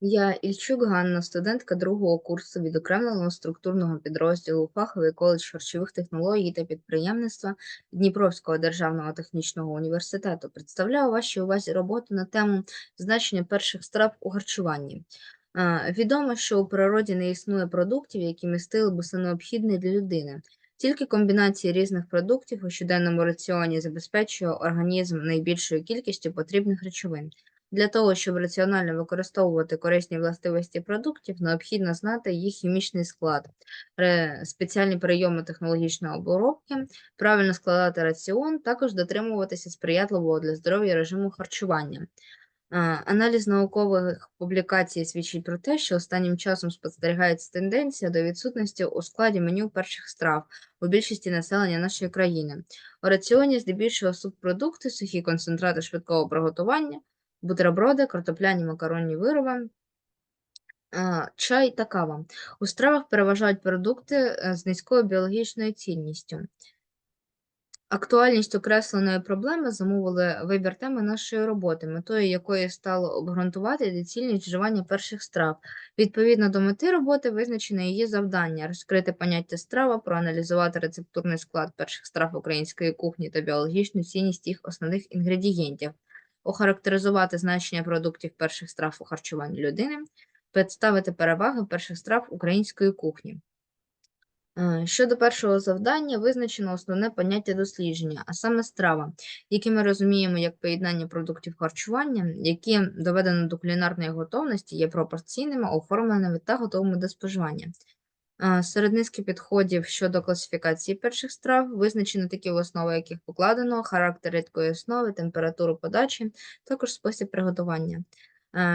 Я Ільчук Ганна, студентка другого курсу відокремленого структурного підрозділу Фаховий коледж харчових технологій та підприємництва Дніпровського державного технічного університету. Представляю вашій увазі роботу на тему значення перших страв у харчуванні. Відомо, що у природі не існує продуктів, які містили б усе необхідне для людини. Тільки комбінація різних продуктів у щоденному раціоні забезпечує організм найбільшою кількістю потрібних речовин. Для того, щоб раціонально використовувати корисні властивості продуктів, необхідно знати їх хімічний склад, спеціальні прийоми технологічної обробки, правильно складати раціон, також дотримуватися сприятливого для здоров'я режиму харчування. Аналіз наукових публікацій свідчить про те, що останнім часом спостерігається тенденція до відсутності у складі меню перших страв у більшості населення нашої країни. У раціоні здебільшого субпродукти, сухі концентрати швидкого приготування, бутерброди, картопляні макаронні вироби, чай та кава. У стравах переважають продукти е, з низькою біологічною цінністю. Актуальність окресленої проблеми замовили вибір теми нашої роботи, метою якої стало обґрунтувати доцільність вживання перших страв. Відповідно до мети роботи визначено її завдання розкрити поняття страва, проаналізувати рецептурний склад перших страв української кухні та біологічну цінність їх основних інгредієнтів, охарактеризувати значення продуктів перших страв у харчуванні людини, представити переваги перших страв української кухні. Е, Щодо першого завдання, визначено основне поняття дослідження, а саме страва, яке ми розуміємо як поєднання продуктів харчування, які доведено до кулінарної готовності, є пропорційними, оформленими та готовими до споживання. Серед низки підходів щодо класифікації перших страв визначено такі основи, яких покладено, характер рідкої основи, температуру подачі, також спосіб приготування.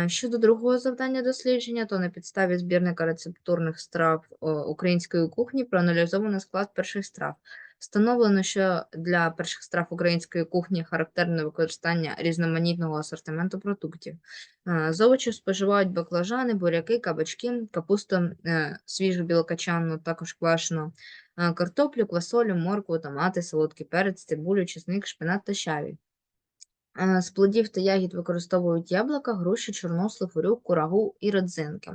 Щодо другого завдання дослідження, то на підставі збірника рецептурних страв української кухні проаналізовано склад перших страв. Встановлено, що для перших страв української кухні характерне використання різноманітного асортименту продуктів. Е, З овочів споживають баклажани, буряки, кабачки, капусту е, свіжу білокачанну, також квашену, е, картоплю, квасолю, моркву, томати, солодкий перець, цибулю, чесник, шпинат та. Е, З плодів та ягід використовують яблука, груші, чорнослив, урюк, курагу і родзинки.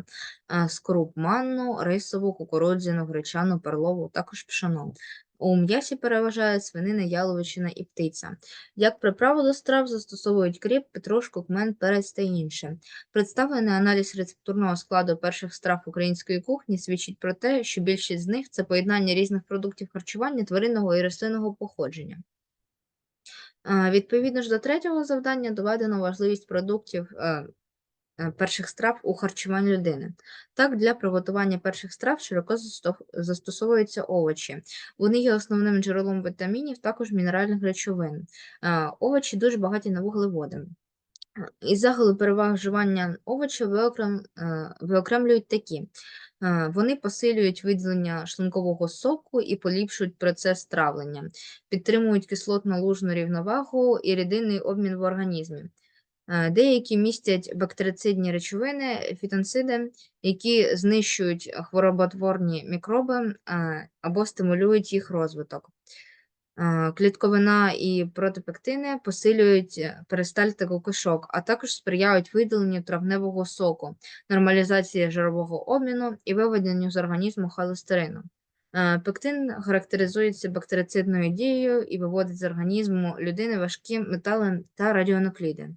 З манну, рисову, кукурудзяну, гречану, перлову, також пшоно. У м'ясі переважає свинина, яловичина і птиця. Як приправу до страв застосовують кріп, петрушку, кмен, перець та інше. Представлений аналіз рецептурного складу перших страв української кухні свідчить про те, що більшість з них це поєднання різних продуктів харчування тваринного і рослинного походження. Е, Відповідно ж до третього завдання доведено важливість продуктів е, перших страв у харчуванні людини. Так, для приготування перших страв широко застосовуються овочі. Вони є основним джерелом вітамінів, також мінеральних речовин. Е, Овочі дуже багаті на вуглеводи. Е, Із загалу переваг вживання овочів е, виокремлюють такі. Е, Вони посилюють виділення шлункового соку і поліпшують процес травлення, підтримують кислотно-лужну рівновагу і рідинний обмін в організмі. Е, Деякі містять бактерицидні речовини, фітонциди, які знищують хвороботворні мікроби е, або стимулюють їх розвиток. Е, Клітковина і протипектини посилюють перистальтику кишок, а також сприяють виділенню травневого соку, нормалізації жирового обміну і виведенню з організму холестерину. Пектин характеризується бактерицидною дією і виводить з організму людини важкі метали та радіонукліди.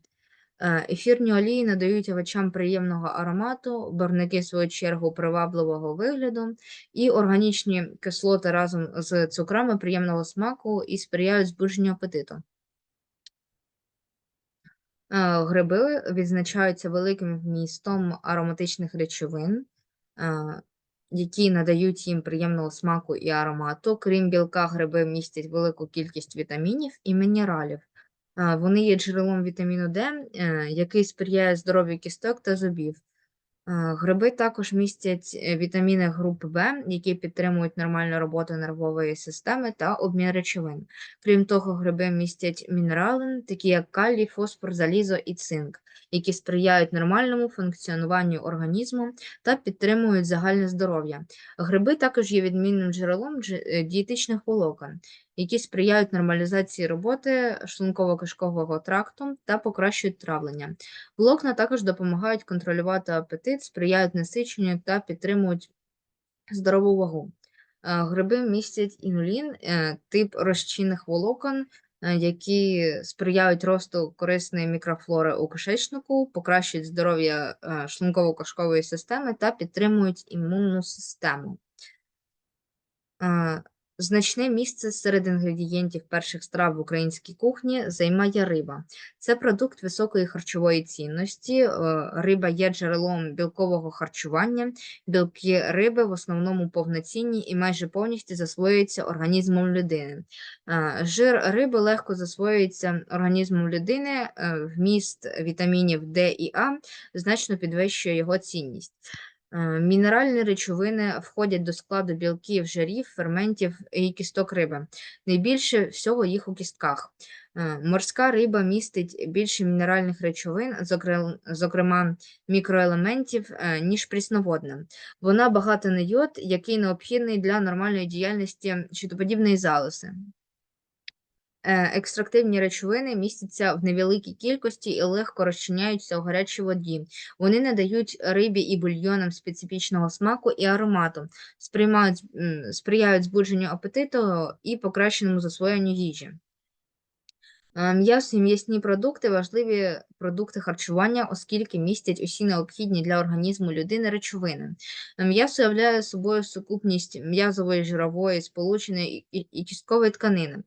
Е, Ефірні олії надають овочам приємного аромату, барвники, в свою чергу, привабливого вигляду, і органічні кислоти разом з цукрами приємного смаку і сприяють збудженню апетиту. Е, Гриби відзначаються великим вмістом ароматичних речовин, е, які надають їм приємного смаку і аромату. Крім білка, гриби містять велику кількість вітамінів і мінералів. Вони є джерелом вітаміну Д, е, який сприяє здоров'ю кісток та зубів. Гриби також містять е, вітаміни групи В, які підтримують нормальну роботу нервової системи та обмін речовин. Крім того, гриби містять мінерали, такі як калій, фосфор, залізо і цинк, які сприяють нормальному функціонуванню організму та підтримують загальне здоров'я. Гриби також є відмінним джерелом е, дієтичних волокон, які сприяють нормалізації роботи шлунково-кишкового тракту та покращують травлення. Волокна також допомагають контролювати апетит, сприяють насиченню та підтримують здорову вагу. Е, Гриби містять інулін, е, тип розчинних волокон, е, які сприяють росту корисної мікрофлори у кишечнику, покращують здоров'я шлунково-кишкової системи та підтримують імунну систему. Значне місце серед інгредієнтів перших страв в українській кухні займає риба. Це продукт високої харчової цінності. е, Риба є джерелом білкового харчування. Білки риби в основному повноцінні і майже повністю засвоюються організмом людини. Е, Жир риби легко засвоюється організмом людини. е, Вміст вітамінів Д і А значно підвищує його цінність. Е, Мінеральні речовини входять до складу білків, жирів, ферментів і кісток риби. Найбільше всього їх у кістках. Е, Морська риба містить більше мінеральних речовин, зокрема мікроелементів, е, ніж прісноводна. Вона багата на йод, який необхідний для нормальної діяльності щитоподібної залози. Е, Екстрактивні речовини містяться в невеликій кількості і легко розчиняються у гарячій воді. Вони надають рибі і бульйонам специфічного смаку і аромату, сприймають, сприяють збудженню апетиту і покращеному засвоєнню їжі. Е, М'ясо і м'ясні продукти важливі продукти харчування, оскільки містять усі необхідні для організму людини речовини. Е, М'ясо являє собою сукупність м'язової, жирової, сполученої і, кісткової тканини.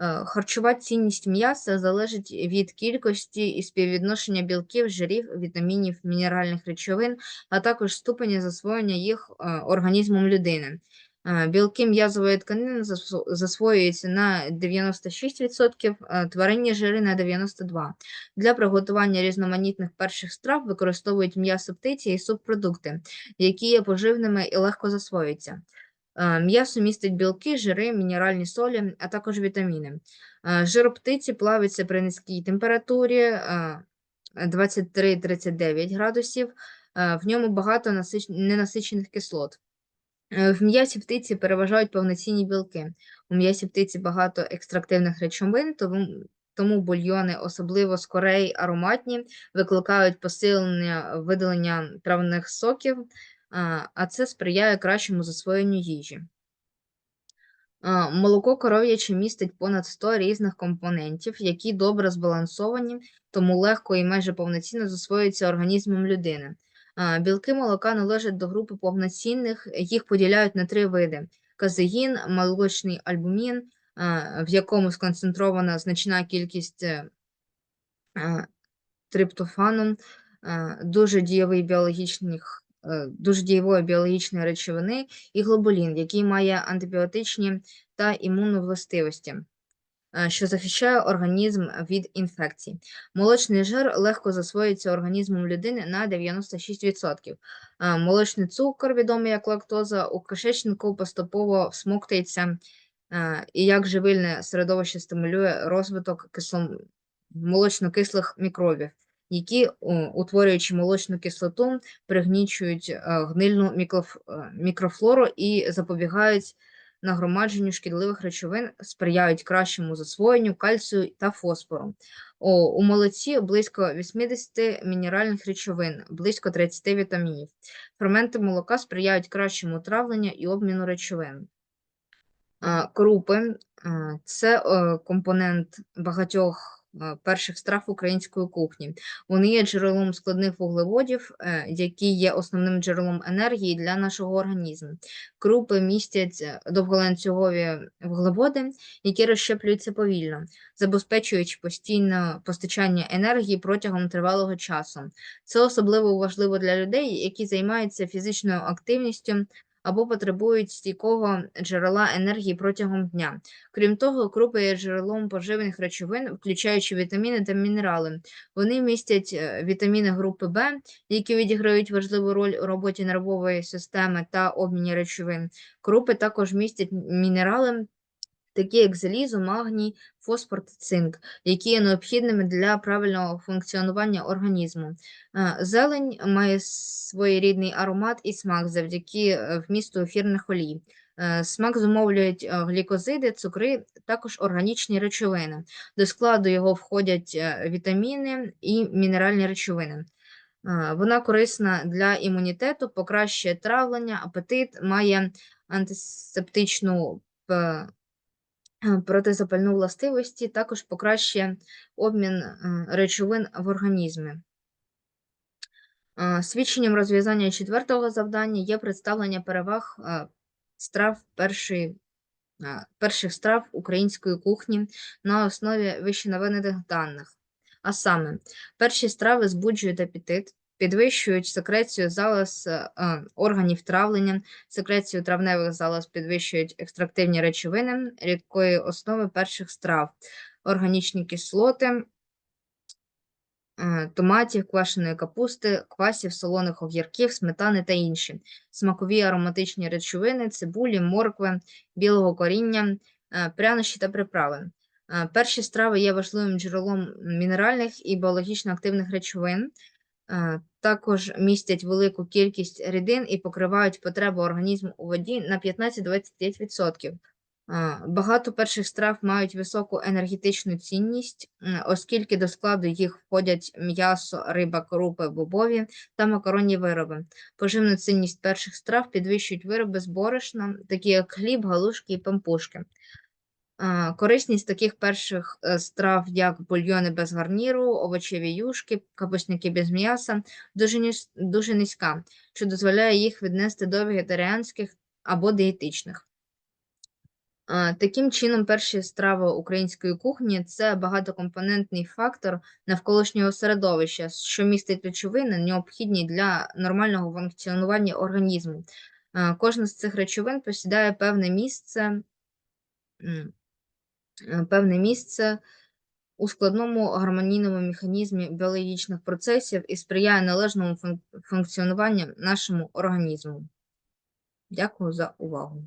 Е, Харчова цінність м'яса залежить від кількості і співвідношення білків, жирів, вітамінів, мінеральних речовин, а також ступеня засвоєння їх е, організмом людини. Е, Білки м'язової тканини засвоюються на 96%, е, тваринні жири на 92%. Для приготування різноманітних перших страв використовують м'ясо птиці і субпродукти, які є поживними і легко засвоюються. М'ясо містить білки, жири, мінеральні солі, а також вітаміни. Жир птиці плавиться при низькій температурі е, 23-39 градусів. В ньому багато ненасичених кислот. Е, В м'ясі птиці переважають повноцінні білки. У м'ясі птиці багато екстрактивних речовин, тому, бульйони, особливо скорей ароматні, викликають посилення видалення травних соків, а це сприяє кращому засвоєнню їжі. Молоко коров'яче містить понад 100 різних компонентів, які добре збалансовані, тому легко і майже повноцінно засвоюються організмом людини. Білки молока належать до групи повноцінних, їх поділяють на три види: казеїн, молочний альбумін, в якому сконцентрована значна кількість е, триптофану, дуже дієвий біологічних, дуже дієвої біологічної речовини, і глобулін, який має антибіотичні та імунні властивості, е, що захищає організм від інфекцій. Молочний жир легко засвоюється організмом людини на 96%. Е, Молочний цукор, відомий як лактоза, у кишечнику поступово всмоктується е, і як живильне середовище стимулює розвиток кислом молочно-кислих мікробів, які, утворюючи молочну кислоту, пригнічують е, гнильну е, мікрофлору і запобігають нагромадженню шкідливих речовин, сприяють кращому засвоєнню кальцію та фосфору. О, у молоці близько 80 мінеральних речовин, близько 30 вітамінів. Ферменти молока сприяють кращому травленню і обміну речовин. Крупи це е, компонент багатьох е, перших страв української кухні. Вони є джерелом складних вуглеводів, е, які є основним джерелом енергії для нашого організму. Крупи містять е, довголанцюгові вуглеводи, які розщеплюються повільно, забезпечуючи постійне постачання енергії протягом тривалого часу. Це особливо важливо для людей, які займаються фізичною активністю або потребують стійкого джерела енергії протягом дня. Крім того, крупи є джерелом поживних речовин, включаючи вітаміни та мінерали. Вони містять е, вітаміни групи В, які відіграють важливу роль у роботі нервової системи та обміні речовин. Крупи також містять мінерали. Такі як залізо, магній, фосфор та цинк, які є необхідними для правильного функціонування організму. Е, Зелень має своєрідний аромат і смак завдяки е, вмісту ефірних олій. Е, Смак зумовлюють глікозиди, цукри, також органічні речовини. До складу його входять вітаміни і мінеральні речовини. Вона корисна для імунітету, покращує травлення, апетит, має антисептичну протизапальну властивості, також покращує обмін е, речовин в організмі. Е, Свідченням розв'язання четвертого завдання є представлення переваг е, страв першої, перших страв української кухні на основі вищенаведених даних. А саме, перші страви збуджують апетит, підвищують секрецію залоз е, органів травлення, секрецію травневих залоз підвищують екстрактивні речовини рідкої основи перших страв, органічні кислоти, е, томатів, квашеної капусти, квасів, солоних огірків, сметани та інші, смакові ароматичні речовини, цибулі, моркви, білого коріння, е, прянощі та приправи. Перші страви є важливим джерелом мінеральних і біологічно активних речовин, також містять велику кількість рідин і покривають потребу організму у воді на 15-25%. Е, Багато перших страв мають високу енергетичну цінність, оскільки до складу їх входять м'ясо, риба, крупи, бобові та макаронні вироби. Поживну цінність перших страв підвищують вироби з борошна, такі як хліб, галушки і пампушки. Корисність таких перших е, страв, як бульйони без гарніру, овочеві юшки, капусники без м'яса, дуже, дуже низька, що дозволяє їх віднести до вегетаріанських або дієтичних. Таким чином, перші страви української кухні це багатокомпонентний фактор навколишнього середовища, що містить речовини, необхідні для нормального функціонування організму. Кожна з цих речовин посідає певне місце, певне місце у складному гармонійному механізмі біологічних процесів і сприяє належному функціонуванню нашому організму. Дякую за увагу.